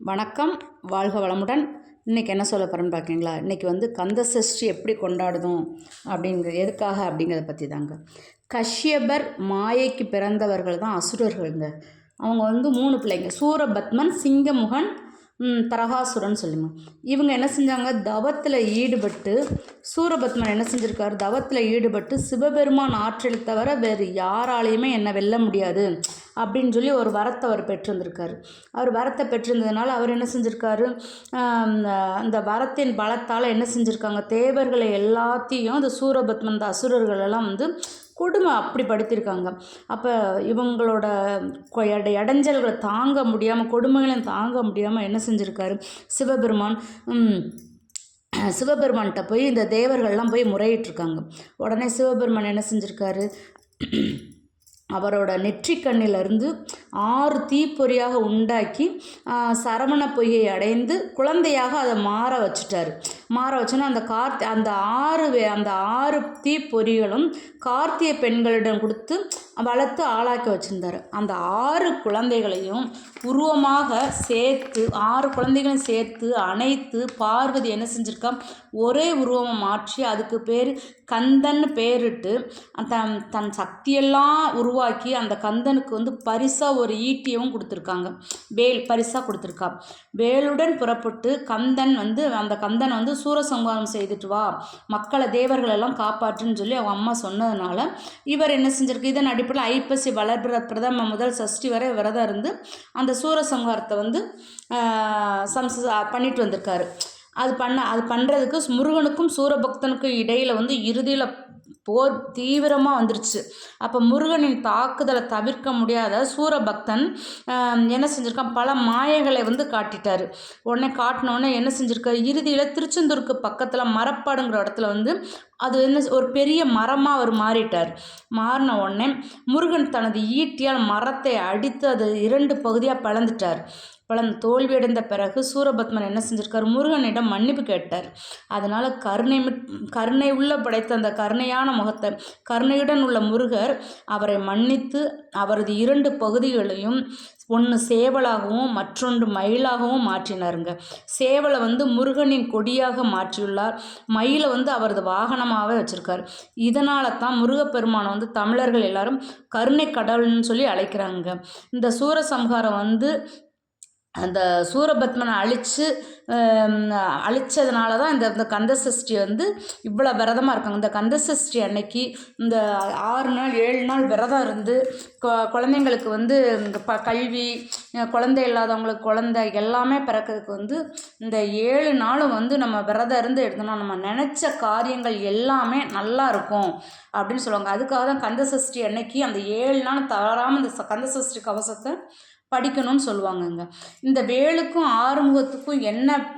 வணக்கம் வாழ்க வளமுடன். இன்றைக்கி என்ன சொல்ல போகிறேன்னு பார்க்கீங்களா இன்றைக்கி வந்து கந்த சஷ்டி எப்படி கொண்டாடுதும் அப்படிங்கிற எதுக்காக அப்படிங்கிறத பற்றி தாங்க கஷ்யபர் மாயைக்கு பிறந்தவர்கள் தான் அசுரர்கள்ங்க. அவங்க வந்து மூணு பிள்ளைங்க. சூரபத்மன் சிங்கமுகன் தரகாசுரன் சொல்லுங்க. இவங்க என்ன செஞ்சாங்க? தவத்தில் ஈடுபட்டு சூரபத்மன் என்ன செஞ்சுருக்காரு? தவத்தில் ஈடுபட்டு சிவபெருமான் ஆற்றில் தவிர வேறு யாராலையுமே என்னை வெல்ல முடியாது அப்படின்னு சொல்லி ஒரு வரத்தை அவர் பெற்றிருந்திருக்காரு. அவர் வரத்தை பெற்றிருந்ததுனால அவர் என்ன செஞ்சுருக்காரு? அந்த வரத்தின் பலத்தால் என்ன செஞ்சுருக்காங்க? தேவர்களை எல்லாத்தையும் அந்த சூரபத்மன் அந்த அசுரர்கள் எல்லாம் வந்து கொடுமை அப்படி படுத்தியிருக்காங்க அப்போ இவங்களோட இடைஞ்சல்களை தாங்க முடியாமல் கொடுமைகளையும் தாங்க முடியாமல் என்ன செஞ்சுருக்காரு? சிவபெருமான் சிவபெருமான்கிட்ட போய் இந்த தேவர்கள்லாம் போய் முறையிட்டிருக்காங்க. உடனே சிவபெருமான் என்ன செஞ்சுருக்காரு? அவரோட நெற்றிக்கண்ணிலிருந்து ஆறு தீப்பொறியாக உண்டாக்கி சரவண பொய்யை அடைந்து குழந்தையாக அதை மாற வச்சுட்டாரு. மாற வச்சோன்னா அந்த கார்த்தி அந்த ஆறு வே- அந்த ஆறு தீ பொறிகளும் கார்த்திய பெண்களிடம் கொடுத்து வளர்த்து ஆளாக்கி வச்சுருந்தாரு. அந்த ஆறு குழந்தைகளையும் உருவமாக சேர்த்து ஆறு குழந்தைகளையும் சேர்த்து அனைத்து பார்வதி என்ன செஞ்சுருக்கா? ஒரே உருவமாக மாற்றி அதுக்கு பேர் கந்தன்னு பேரிட்டு தன் தன் சக்தியெல்லாம் உருவாக்கி அந்த கந்தனுக்கு வந்து பரிசாக ஒரு ஈட்டியவும் கொடுத்துருக்காங்க. வேல் பரிசாக கொடுத்துருக்கா. வேலுடன் புறப்பட்டு கந்தன் வந்து அந்த கந்தன் வந்து சூரசம்ஹாரம் செய்துட்டு வா. மக்களை தேவர்கள் எல்லாம் காப்பாற்றுன்னு சொல்லி அவங்க அம்மா சொன்னதுனால இவர் என்ன செஞ்சிருக்கு? இதன் அடிப்படையில் ஐப்பசி வளர்பிற பிரதம முதல் சஷ்டி வரை விரதம் இருந்து அந்த சூரசம்ஹாரத்தை வந்து சம்ச பண்ணிட்டு வந்திருக்காரு. அது பண்ண அது பண்ணுறதுக்கு முருகனுக்கும் சூரபக்தனுக்கும் இடையில் வந்து இறுதியில் போர் தீவிரமாக வந்துருச்சு. அப்போ முருகனின் தாக்குதலை தவிர்க்க முடியாத சூரபக்தன் என்ன செஞ்சுருக்கான்? பல மாயைகளை வந்து காட்டிட்டார். உடனே காட்டினோடனே என்ன செஞ்சுருக்க இறுதியில் திருச்செந்தூருக்கு பக்கத்தில் மரப்பாடுங்கிற இடத்துல வந்து அது என்ன ஒரு பெரிய மரமாக அவர் மாறிட்டார். மாறின உடனே முருகன் தனது ஈட்டியால் மரத்தை அடித்து அது இரண்டு பகுதியாக பிளந்துட்டார். பிளந்து தோல்வியடைந்த பிறகு சூரபத்மன் என்ன செஞ்சிருக்கார்? முருகனிடம் மன்னிப்பு கேட்டார். அதனால் கருணை மிட்- கருணை உள்ள படைத்த அந்த கருணையான முகத்தை கருணையுடன் உள்ள முருகர் அவரை மன்னித்து அவரது இரண்டு பகுதிகளையும் ஒன்று சேவலாகவும் மற்றொன்று மயிலாகவும் மாற்றினாருங்க. சேவலை வந்து முருகனின் கொடியாக மாற்றியுள்ளார். மயிலை வந்து அவரது வாகனமாகவே வச்சுருக்கார். இதனால தான் முருகப்பெருமானை வந்து தமிழர்கள் எல்லாரும் கருணை கடவுள்னு சொல்லி அழைக்கிறாங்க இந்த சூரசம்ஹாரம் வந்து அந்த சூரபத்மனை அழித்து அழித்ததுனால தான் இந்த இந்த கந்தசஷ்டி வந்து இவ்வளோ விரதமாக இருக்காங்க. இந்த கந்தசஷ்டி அன்னைக்கு இந்த ஆறு நாள் ஏழு நாள் விரதம் இருந்து கொ- குழந்தைங்களுக்கு வந்து இந்த ப கல்வி குழந்தை இல்லாதவங்களுக்கு குழந்தை எல்லாமே பிறக்கிறதுக்கு வந்து இந்த ஏழு நாளும் வந்து நம்ம விரதம் இருந்து எடுத்தோம்னா நம்ம நினச்ச காரியங்கள் எல்லாமே நல்லா இருக்கும் அப்படின்னு சொல்லுவாங்க. அதுக்காக தான் கந்தசஷ்டி அன்னைக்கு அந்த ஏழு நாள் தவறாமல் இந்த கந்த கந்தசஷ்டி கவசத்தை படிக்கணும்னு சொல்லுவாங்கங்க. இந்த வேலுக்கும் ஆறுமுகத்துக்கும் என்ன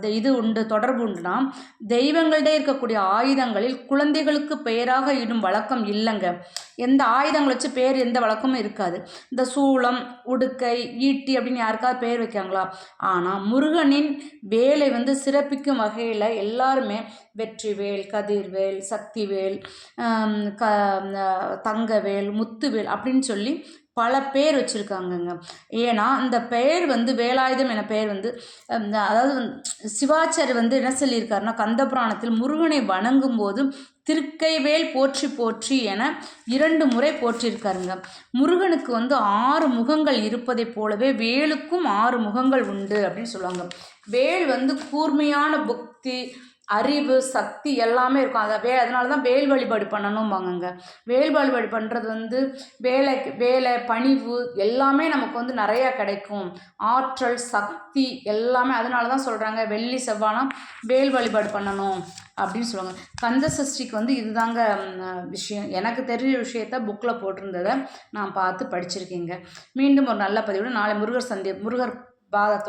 இது- உண்டு தொடர்பு உண்டுனா தெய்வங்கள்டே இருக்கக்கூடிய ஆயுதங்களில் குழந்தைகளுக்கு பெயராக இடும் வழக்கம் இல்லைங்க. எந்த ஆயுதங்கள் வச்சு பேர் எந்த வழக்கமும் இருக்காது. இந்த சூளம் உடுக்கை ஈட்டி அப்படின்னு யாருக்காவது பேர் வைக்காங்களா ஆனால் முருகனின் வேலை வந்து சிறப்பிக்கும் வகையில் எல்லாருமே வெற்றிவேல் கதிர்வேல் சக்திவேல் க தங்கவேல் முத்துவேல் அப்படின்னு சொல்லி பல பேர் வச்சுருக்காங்கங்க. ஏன்னா இந்த பெயர் வந்து வேலாயுதம் என பெயர் வந்து அதாவது வந்து சிவாச்சாரி வந்து என்ன சொல்லியிருக்காருன்னா கந்தபுராணத்தில் முருகனை வணங்கும் போது திருக்கைவேல் போற்றி போற்றி என இரண்டு முறை போற்றியிருக்காருங்க முருகனுக்கு வந்து ஆறு முகங்கள் இருப்பதைப் போலவே வேலுக்கும் ஆறு முகங்கள் உண்டு அப்படின்னு சொல்லுவாங்க. வேல் வந்து கூர்மையான புக்தி அறிவு சக்தி எல்லாமே இருக்கும். அதை வே அதனால தான் வேல் வழிபாடு பண்ணணும்பாங்கங்க. வேல் வழிபாடு பண்ணுறது வந்து வேலை வேலை பணிவு எல்லாமே நமக்கு வந்து நிறையா கிடைக்கும். ஆற்றல் சக்தி எல்லாமே அதனால தான் சொல்கிறாங்க வெள்ளி செவ்வானா வேல் வழிபாடு பண்ணணும் அப்படின்னு சொல்லுவாங்க. கந்த சஷ்டிக்கு வந்து இதுதாங்க விஷயம். எனக்கு தெரிஞ்ச விஷயத்த புக்கில் போட்டிருந்ததை நான் பார்த்து படிச்சிருக்கேங்க. மீண்டும் ஒரு நல்ல பதிவோட நாளை முருகர் சந்தி முருகர் பாதத்தோட